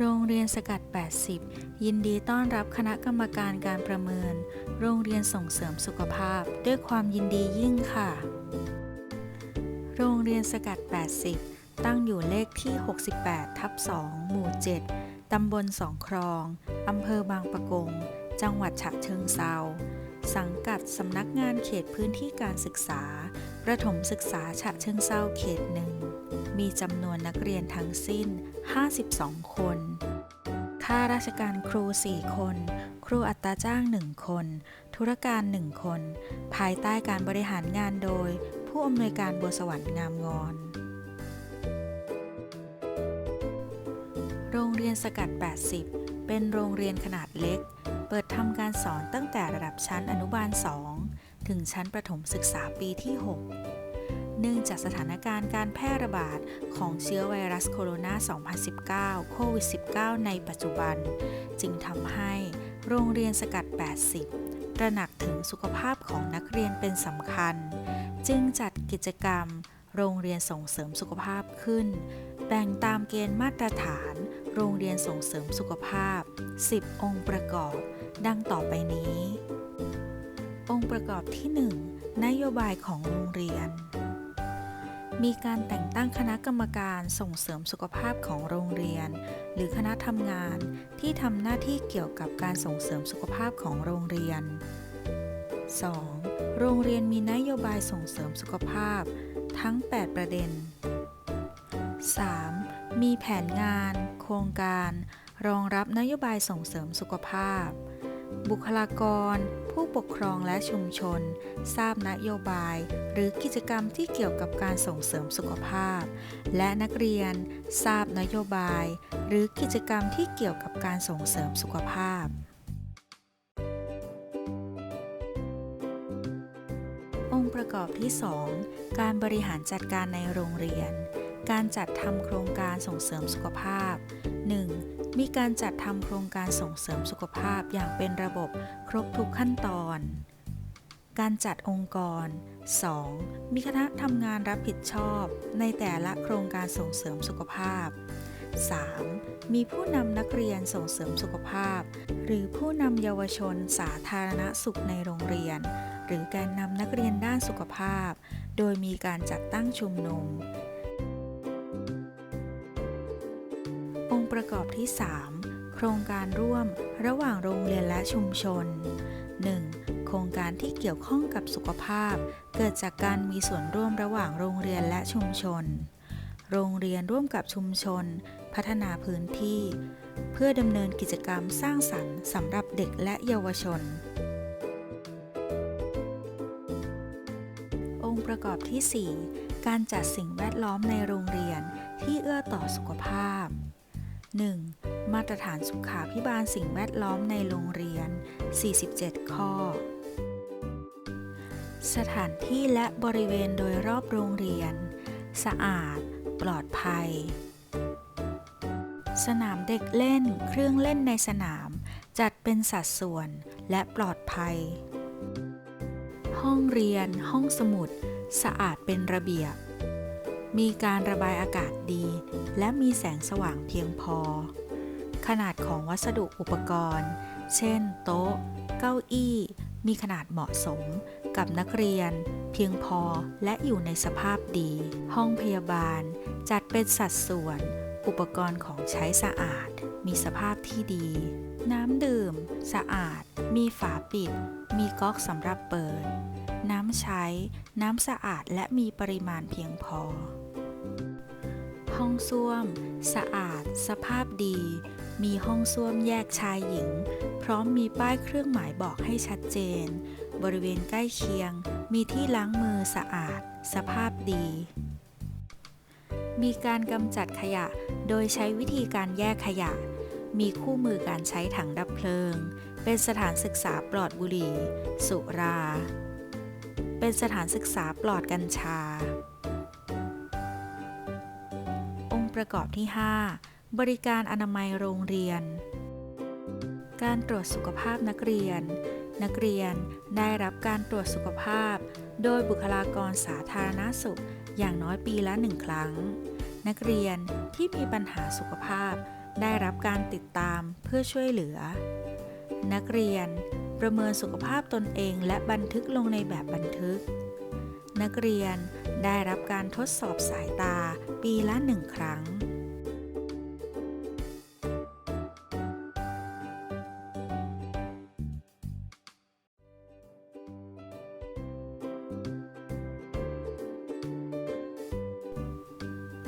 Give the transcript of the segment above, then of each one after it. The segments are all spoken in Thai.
โรงเรียนสกัด 80 ยินดีต้อนรับคณะกรรมการการประเมิน โรงเรียนส่งเสริมสุขภาพ ด้วยความยินดียิ่งค่ะ โรงเรียนสกัด 80 ตั้งอยู่เลขที่ 68 ทับ 2 หมู่ 7 ตำบลสองครอง อำเภอบางปะกง จังหวัดฉะเชิงเซา สังกัดสำนักงานเขตพื้นที่การศึกษา ประถมศึกษาฉะเชิงเซาเขตหนึ่ง มีจำนวนนักเรียนทั้งสิ้น 52 คน ข้าราชการครู 4 คน ครูอัตราจ้าง 1 คน ธุรการ 1 คน ภายใต้การบริหารงานโดย ผู้อำนวยการบัวสวรรค์งามงอน โรงเรียนสกัด 80 เป็นโรงเรียนขนาดเล็ก เปิดทำการสอนตั้งแต่ระดับชั้นอนุบาล 2 ถึงชั้นประถมศึกษาปีที่ 6 เนื่องจากสถานการณ์การแพร่ระบาดของเชื้อไวรัสโคโรนา 2019 โควิด -19 ในปัจจุบัน จึงทำให้โรงเรียนสกัด 80ตระหนักถึงสุขภาพของนักเรียนเป็นสำคัญ จึงจัดกิจกรรม โรงเรียนส่งเสริมสุขภาพขึ้น แบ่งตามเกณฑ์มาตรฐาน โรงเรียนส่งเสริมสุขภาพ 10 องค์ประกอบ ดังต่อไปนี้ องค์ประกอบที่ 1นโยบายของโรงเรียน มีการแต่งตั้งคณะกรรมการส่งเสริมสุขภาพของโรงเรียน หรือคณะทำงานที่ทำหน้าที่เกี่ยวกับการส่งเสริมสุขภาพของโรงเรียน 2. โรงเรียนมีนโยบายส่งเสริมสุขภาพ ทั้ง 8 ประเด็น 3. มีแผนงาน โครงการ รองรับนโยบายส่งเสริมสุขภาพ บุคลากร ผู้ปกครองและชุมชน ทราบนโยบาย หรือกิจกรรมที่เกี่ยวกับการส่งเสริมสุขภาพ และนักเรียน ทราบนโยบาย หรือกิจกรรมที่เกี่ยวกับการส่งเสริมสุขภาพ องค์ประกอบที่ 2 การบริหารจัดการในโรงเรียน การจัดทำโครงการส่งเสริมสุขภาพ 1. มีการจัดทำโครงการส่งเสริมสุขภาพอย่างเป็นระบบครบทุกขั้นตอน การจัดองค์กร 2. มีคณะทำงานรับผิดชอบในแต่ละโครงการส่งเสริมสุขภาพ 3. มีผู้นำนักเรียนส่งเสริมสุขภาพ หรือผู้นำเยาวชนสาธารณสุขในโรงเรียน หรือการนำนักเรียนด้านสุขภาพ โดยมีการจัดตั้งชุมนุม ค์ประกอบที่ 3 โครงการร่วมระหว่างโรงเรียนและชุมชน 1. โครงการที่เกี่ยวข้องกับสุขภาพ เกิดจากการมีส่วนร่วมระหว่างโรงเรียนและชุมชน โรงเรียนร่วมกับชุมชน พัฒนาพื้นที่ เพื่อดำเนินกิจกรรมสร้างสรรค์สำหรับเด็กและเยาวชน องค์ประกอบที่ 4 การจัดสิ่งแวดล้อมในโรงเรียนที่เอื้อต่อสุขภาพ 1. มาตรฐานสุขาพิบาลสิ่งแวดล้อมในโรงเรียน 47 ข้อ สถานที่และบริเวณโดยรอบโรงเรียน สะอาด ปลอดภัย สนามเด็กเล่น เครื่องเล่นในสนาม จัดเป็นสัดส่วนและปลอดภัย ห้องเรียน ห้องสมุด สะอาดเป็นระเบียบ มีการระบายอากาศดี และมีแสงสว่างเพียงพอ ขนาดของวัสดุอุปกรณ์ เช่น โต๊ะ เก้าอี้ มีขนาดเหมาะสมกับนักเรียน เพียงพอและอยู่ในสภาพดี ห้องพยาบาล จัดเป็นสัดส่วน อุปกรณ์ของใช้สะอาด มีสภาพที่ดี น้ำดื่ม สะอาด มีฝาปิด มีก๊อกสำหรับเปิดน้ำใช้ น้ำสะอาดและมีปริมาณเพียงพอ ห้องส้วม สะอาด สภาพดี มีห้องส้วมแยกชายหญิง พร้อมมีป้ายเครื่องหมายบอกให้ชัดเจน บริเวณใกล้เคียง มีที่ล้างมือสะอาด สภาพดี มีการกำจัดขยะโดยใช้วิธีการแยกขยะ มีคู่มือการใช้ถังดับเพลิง เป็นสถานศึกษาปลอดบุหรี่ สุรา เป็นสถานศึกษาปลอดกัญชา ประกอบที่ 5 บริการอนามัยโรงเรียน การตรวจสุขภาพนักเรียน นักเรียนได้รับการตรวจสุขภาพ โดยบุคลากรสาธารณสุข อย่างน้อยปีละหนึ่งครั้ง นักเรียนที่มีปัญหาสุขภาพ ได้รับการติดตามเพื่อช่วยเหลือ นักเรียนประเมินสุขภาพตนเองและบันทึกลงในแบบบันทึก นักเรียน ได้รับการทดสอบสายตาปีละหนึ่งครั้ง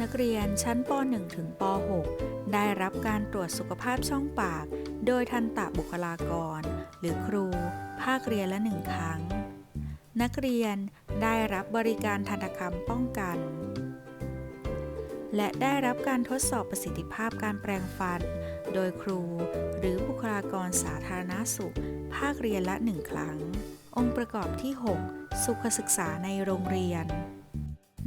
นักเรียนชั้นป .1 ถึงป .6 ได้รับการตรวจสุขภาพช่องปาก โดยทันตบุคลากร หรือครู ภาคเรียนละหนึ่งครั้ง นักเรียนได้รับบริการทันตกรรมป้องกัน และได้รับการทดสอบประสิทธิภาพการแปรงฟัน โดยครูหรือบุคลากรสาธารณสุข ภาคเรียนละหนึ่งครั้ง องค์ประกอบที่ 6 สุขศึกษาในโรงเรียน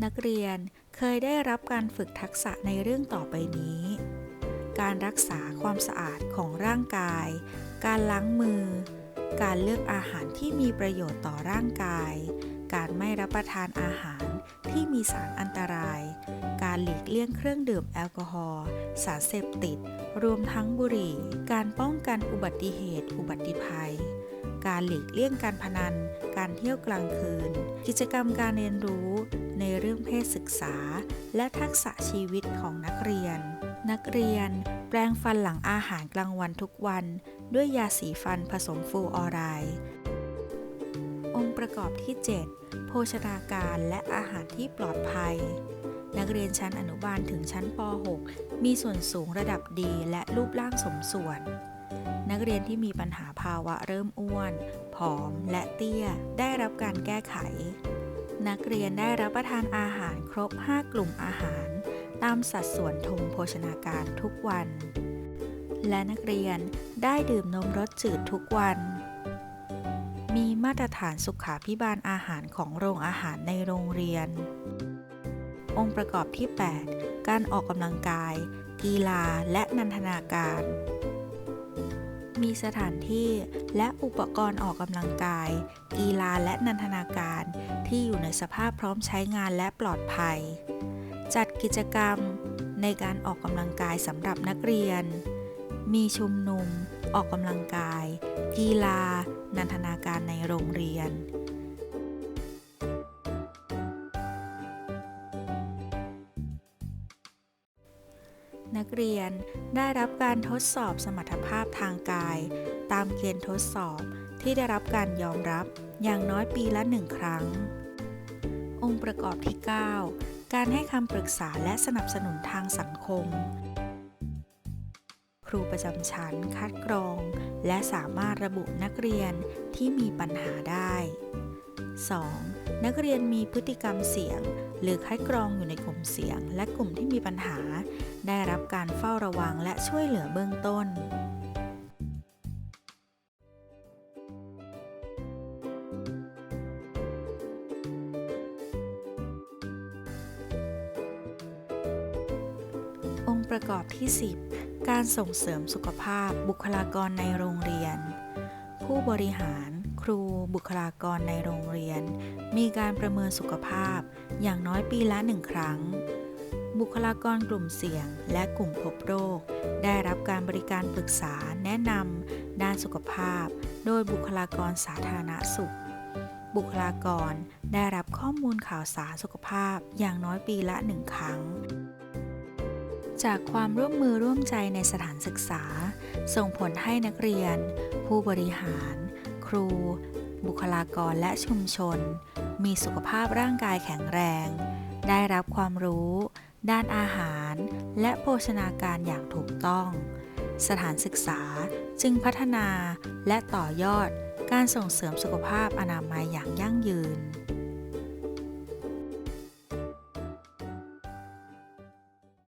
นักเรียนเคยได้รับการฝึกทักษะในเรื่องต่อไปนี้ การรักษาความสะอาดของร่างกาย การล้างมือ การเลือกอาหารที่มีประโยชน์ต่อร่างกาย การไม่รับประทานอาหารที่มีสารอันตราย การหลีกเลี่ยงเครื่องดื่มแอลกอฮอล์ สารเสพติด รวมทั้งบุหรี่ การป้องกันอุบัติเหตุ อุบัติภัย การหลีกเลี่ยงการพนัน การเที่ยวกลางคืน กิจกรรมการเรียนรู้ในเรื่องเพศศึกษา และทักษะชีวิตของนักเรียน นักเรียน แปรงฟันหลังอาหารกลางวันทุกวัน ด้วยยาสีฟันผสมฟูออไรด์องค์ประกอบที่ 7 โภชนาการและอาหารที่ปลอดภัย นักเรียนชั้นอนุบาลถึงชั้นป .6 มีส่วนสูงระดับดีและรูปร่างสมส่วน นักเรียนที่มีปัญหาภาวะเริ่มอ้วน ผอมและเตี้ยได้รับการแก้ไข นักเรียนได้รับประทานอาหารครบ 5 กลุ่มอาหาร ตามสัดส่วนธงโภชนาการทุกวัน และนักเรียน ได้ดื่มนมรสจืดทุกวัน มีมาตรฐานสุขาพิบาลอาหารของโรงอาหารในโรงเรียน องค์ประกอบที่ 8 การออกกำลังกาย กีฬาและนันทนาการ มีสถานที่และอุปกรณ์ออกกำลังกาย กีฬาและนันทนาการที่อยู่ในสภาพพร้อมใช้งานและปลอดภัย จัดกิจกรรมในการออกกำลังกายสำหรับนักเรียน มีชุมนุม ออกกำลังกาย กีฬา นันทนาการในโรงเรียน นักเรียนได้รับการทดสอบสมรรถภาพทางกาย ตามเกณฑ์ทดสอบที่ได้รับการยอมรับอย่างน้อยปีละหนึ่งครั้ง องค์ประกอบที่ 9 การให้คำปรึกษาและสนับสนุนทางสังคม ครูประจำชั้นคัดกรอง และสามารถระบุนักเรียนที่มีปัญหาได้ 2. นักเรียนมีพฤติกรรมเสี่ยง หรือคัดกรองอยู่ในกลุ่มเสี่ยง และกลุ่มที่มีปัญหา ได้รับการเฝ้าระวังและช่วยเหลือเบื้องต้น องค์ประกอบที่ 10 การส่งเสริมสุขภาพบุคลากรในโรงเรียน ผู้บริหารครูบุคลากรในโรงเรียน มีการประเมินสุขภาพอย่างน้อยปีละหนึ่งครั้ง บุคลากรกลุ่มเสี่ยงและกลุ่มพบโรค ได้รับการบริการปรึกษาแนะนำด้านสุขภาพ โดยบุคลากรสาธารณสุข บุคลากรได้รับข้อมูลข่าวสารสุขภาพอย่างน้อยปีละหนึ่งครั้ง จากความร่วมมือร่วมใจในสถานศึกษา ส่งผลให้นักเรียน ผู้บริหาร ครู บุคลากรและชุมชน มีสุขภาพร่างกายแข็งแรง ได้รับความรู้ ด้านอาหาร และโภชนาการอย่างถูกต้อง สถานศึกษาจึงพัฒนาและต่อยอดการส่งเสริมสุขภาพอนามัยอย่างยั่งยืน